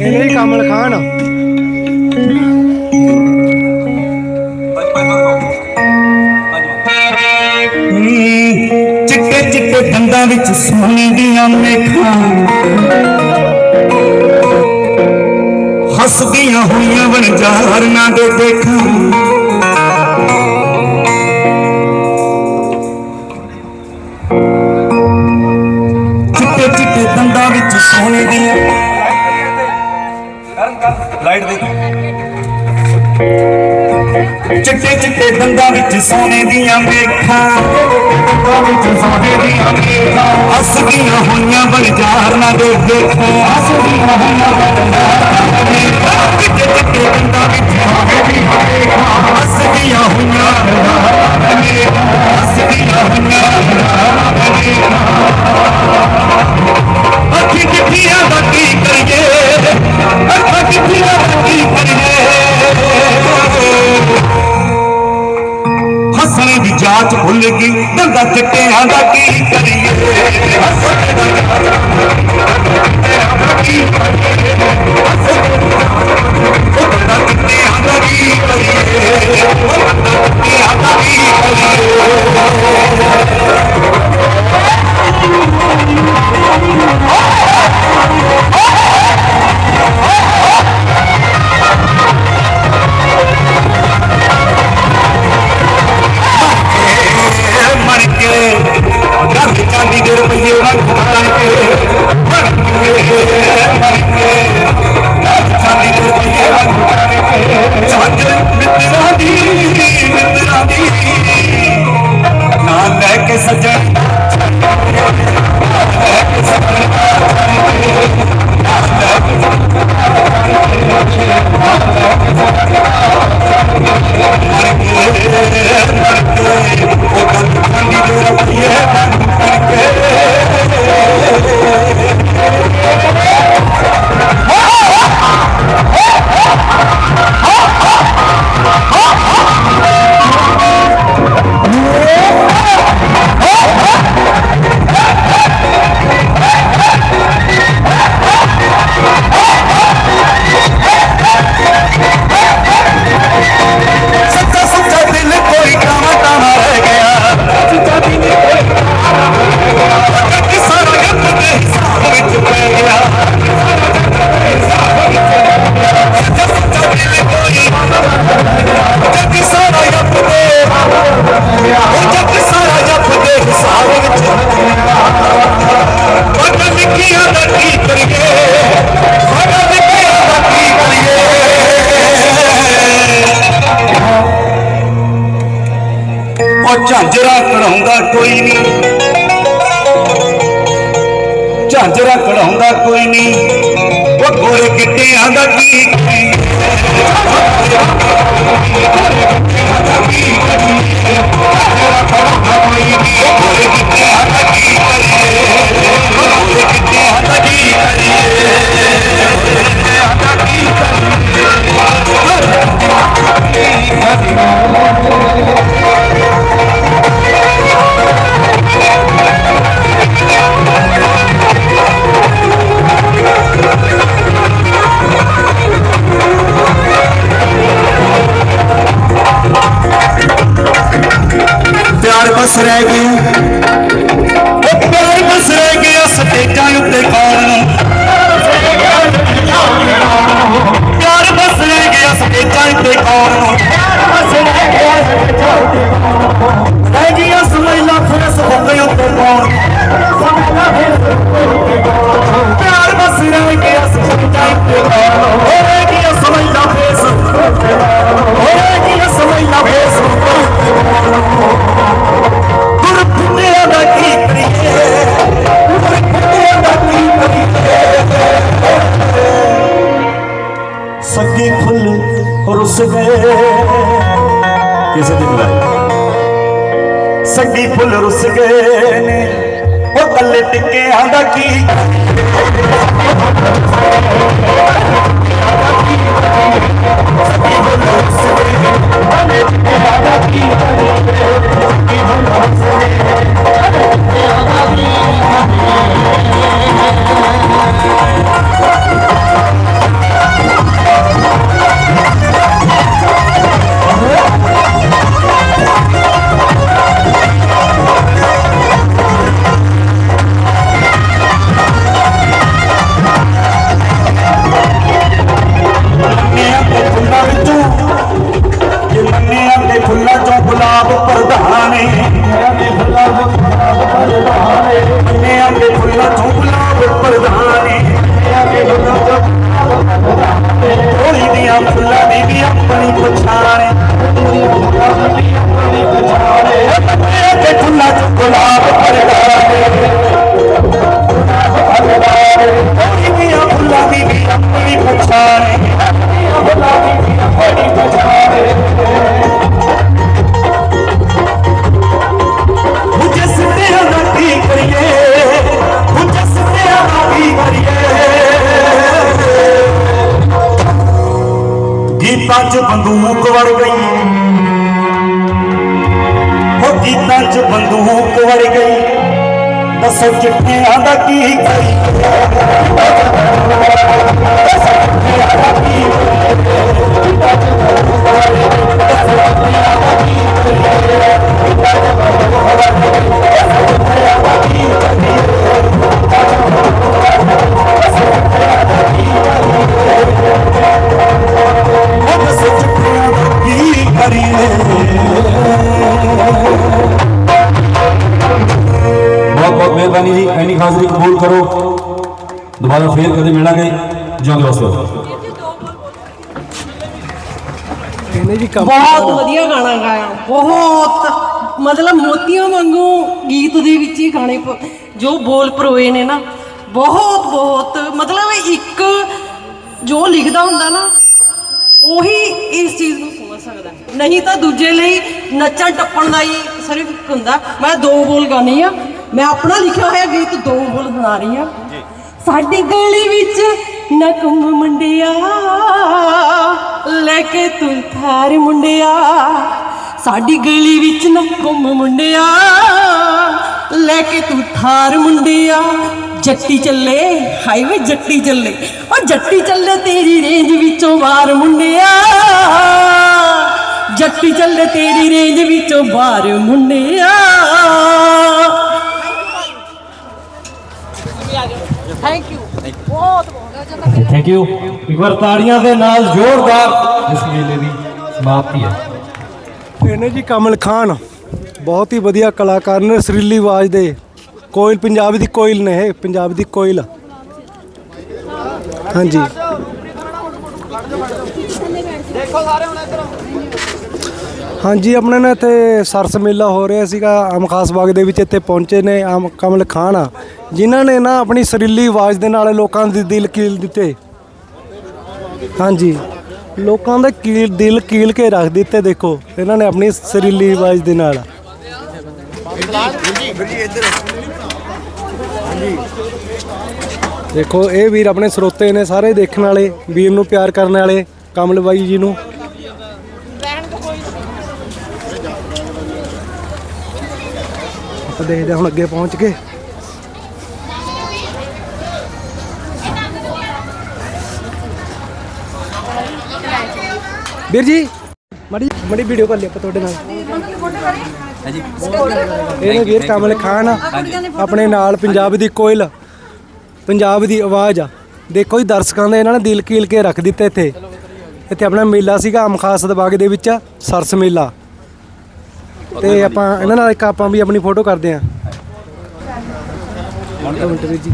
ਇਹ ਕਮਲ ਖਾਨ। ਚਿੱਟੇ ਚਿੱਟੇ ਦੰਦਾਂ ਵਿੱਚ ਸੋਨੇ ਦੀਆਂ ਮੇਖਾਂ। ਹੱਸਦੀਆਂ ਹੋਈਆਂ ਵਣਜਾਰਨਾਂ ਦੇ ਦੇਖਾਂ। ਸੋਨੇ ਦੀਆਂ ਲਾਈਟ ਦੇ ਚਿੱਟੇ ਚਿੱਟੇ ਦੰਦਾਂ ਵਿੱਚ ਸੋਨੇ ਦੀਆਂ ਮੇਖਾਂ ਦੰਦਾਂ ਵਿੱਚ ਸੋਨੇ ਦੀਆਂ ਮੇਖਾਂ ਹੱਸਦੀਆਂ ਹੋਈਆਂ ਬਲਜਾਰਨਾਂ ਦੇ ਦੇਖੋ ਹੱਸਦੀਆਂ ਹੋਈਆਂ ਬਲਜਾਰਨਾਂ ਦੇ ਦੇਖੋ ਹੱਸਣੇ ਭੁੱਲ ਗਈ ਦੰਦਾ ਚਿੱਟਿਆਂ ਦਾ ਕੀ ਕਰੀਏ? ਦੰਦਾ ਚਿੱਟਿਆਂ ਦਾ ਕੀ ਕਰੀਏ? ਝਾਂਜਰਾ ਕਢਾਉਂਦਾ ਕੋਈ ਨਹੀਂ ਝਾਂਜਰਾ ਕਢਾਉਂਦਾ ਕੋਈ ਨਹੀਂ ਉਹ ਗੋਰੇ ਗਿੱਟਿਆਂ ਦਾ ਕੀ ਕਰੀ ਗੋਰੇ ਗਿੱਟਿਆਂ ਕਿਸੇ ਦੀ ਬੁਲਾਈ ਸੱਗੀ ਫੁੱਲ ਰੁੱਸ ਗਏ ਨੇ ਉਹ ਕੱਲੇ ਟਿੱਕਿਆਂ ਦਾ ਕੀ? ਮੰਨਿਆਂ ਫੁੱਲਾਂ ਚੋਂ ਗੁਲਾਬ ਪ੍ਰਧਾਨੇ ਹੋਲੀ ਗੀਤਾਂ 'ਚ ਬੰਦੂਕ ਵੜ ਗਈ। ਹੋ ਗੀਤਾਂ 'ਚ ਬੰਦੂਕ ਵੜ ਦੱਸੋ ਚਿੱਠਿਆਂ ਦਾ ਕੀ ਕਰੀਏ ਬਹੁਤ ਬਹੁਤ ਮਿਹਰਬਾਨੀ ਜੀ ਐਨੀ ਹਾਜ਼ਰੀ ਕਬੂਲ ਕਰੋ। ਦੁਬਾਰਾ ਫੇਰ ਕਦੇ ਮਿਲਾਂਗੇ। ਜਿਉਂਦੇ ਵਸੋ ਬਹੁਤ ਵਧੀਆ ਗਾਣਾ ਗਾਇਆ। ਬਹੁਤ। ਮਤਲਬ ਮੋਤੀਆਂ ਵਾਂਗੂ ਗੀਤ ਦੇ ਵਿੱਚ ਹੀ ਗਾਣੇ ਜੋ ਬੋਲ ਪਰੋਏ ਨੇ ਨਾ ਬਹੁਤ ਬਹੁਤ। ਮਤਲਬ ਇੱਕ ਜੋ ਲਿਖਦਾ ਹੁੰਦਾ ਨਾ ਉਹੀ ਇਸ ਚੀਜ਼ ਨੂੰ ਸਮਝ ਸਕਦਾ। ਨਹੀਂ ਤਾਂ ਦੂਜੇ ਲਈ ਨੱਚਣ ਟੱਪਣ ਦਾ ਹੀ ਸਿਰਫ ਇੱਕ ਹੁੰਦਾ। ਮੈਂ ਦੋ ਬੋਲ ਗਾਣੀ ਆ ਮੈਂ ਆਪਣਾ ਲਿਖਿਆ ਹੋਇਆ ਗੀਤ ਦੋ ਬੋਲ ਬਣਾ ਰਹੀ ਆ ਸਾਡੀ ਗਲੀ ਵਿੱਚ ਨਕਮ ਮੁੰਡਿਆ ਲੈ ਕੇ ਤੂੰ ਥਾਰ ਮੁੰਡਿਆ। ਸਾਡੀ ਗਲੀ ਵਿੱਚ ਨਕਮ ਮੁੰਡਿਆ ਲੈ ਕੇ ਤੂੰ ਥਾਰ ਮੁੰਡਿਆ। ਜੱਟੀ ਚੱਲੇ ਹਾਈਵੇ ਜੱਟੀ ਚੱਲੇ ਉਹ ਜੱਟੀ ਚੱਲੇ ਤੇਰੀ ਰੇਂਜ ਵਿੱਚੋਂ ਬਾਹਰ ਮੁੰਡਿਆ। ਜੱਟੀ ਚੱਲੇ ਤੇਰੀ ਰੇਂਜ ਵਿੱਚੋਂ ਬਾਹਰ ਮੁੰਡਿਆ। ਥੈਂਕ ਯੂ ਬਹੁਤ ਬਹੁਤ। ਥੈਂਕ ਯੂ ਇੱਕ ਵਾਰ ਤਾੜੀਆਂ ਦੇ ਨਾਲ ਜ਼ੋਰਦਾਰ ਇਸ ਮੇਲੇ ਦੀ ਸਮਾਪਤੀ ਹੈ। ਇਹਨੇ ਜੀ ਕਮਲ ਖਾਨ ਬਹੁਤ ਹੀ ਵਧੀਆ ਕਲਾਕਾਰ ਨੇ ਸੁਰੀਲੀ ਆਵਾਜ਼ ਦੇ। ਕੋਇਲ ਪੰਜਾਬ ਦੀ ਕੋਇਲ ਨੇ ਇਹ ਪੰਜਾਬ ਦੀ ਕੋਇਲ। ਹਾਂਜੀ। ਹਾਂਜੀ ਆਪਣੇ ਨੇ ਇੱਥੇ ਸਰਸ ਮੇਲਾ ਹੋ ਰਿਹਾ ਸੀਗਾ। ਆਮ ਖਾਸ ਬਾਗ ਦੇ ਵਿੱਚ ਇੱਥੇ ਪਹੁੰਚੇ ਨੇ। ਆਮ ਕਮਲ ਖਾਨ ਆ। ਜਿਨ੍ਹਾਂ ਨੇ ਨਾ ਆਪਣੀ ਸੁਰੀਲੀ ਆਵਾਜ਼ ਦੇ ਨਾਲ ਲੋਕਾਂ ਦੇ ਦਿਲ ਕੀਲ ਦਿੱਤੇ। ਹਾਂਜੀ। ਲੋਕਾਂ ਦੇ ਕੀਲ ਦਿਲ ਕੀਲ ਕੇ ਰੱਖ ਦਿੱਤੇ ਦੇਖੋ। ਇਹਨਾਂ ਨੇ ਆਪਣੀ ਸਰੀਲੀ ਆਵਾਜ਼ ਦੇ ਨਾਲ। ਦੇਖੋ, ਇਹ ਵੀਰ ਆਪਣੇ ਸਰੋਤੇ ਨੇ ਸਾਰੇ ਦੇਖਣ ਵਾਲੇ, ਵੀਰ ਨੂੰ ਪਿਆਰ ਕਰਨ ਵਾਲੇ, ਕਮਲ ਬਾਈ ਜੀ ਨੂੰ। ਆਪਾਂ ਦੇਖਦੇ ਹਾਂ ਹੁਣ ਅੱਗੇ ਪਹੁੰਚ ਕੇ। ਵੀਰ ਜੀ ਮੜੀ ਮੜੀ ਵੀਡੀਓ ਕਰ ਲਈ ਆਪਾਂ ਤੁਹਾਡੇ ਨਾਲ। ਇਹ ਨੇ ਵੀਰ ਕਮਲ ਖਾਨ ਆਪਣੇ ਨਾਲ ਪੰਜਾਬ ਦੀ ਕੋਇਲ ਪੰਜਾਬ ਦੀ ਆਵਾਜ਼ ਆ। ਦੇਖੋ ਜੀ ਦਰਸ਼ਕਾਂ ਦੇ ਇਹਨਾਂ ਨੇ ਦਿਲ ਕੀਲ ਕੇ ਰੱਖ ਦਿੱਤੇ ਇੱਥੇ। ਇੱਥੇ ਆਪਣਾ ਮੇਲਾ ਸੀਗਾ ਆਮ ਖਾਸ ਬਾਗ ਦੇ ਵਿੱਚ ਸਰਸ ਮੇਲਾ। ਤੇ ਆਪਾਂ ਇਹਨਾਂ ਨਾਲ ਇੱਕ ਆਪਾਂ ਵੀ ਆਪਣੀ ਫੋਟੋ ਕਰਦੇ ਆਂ। ਇੱਕ ਮਿੰਟ ਵੀਰ ਜੀ।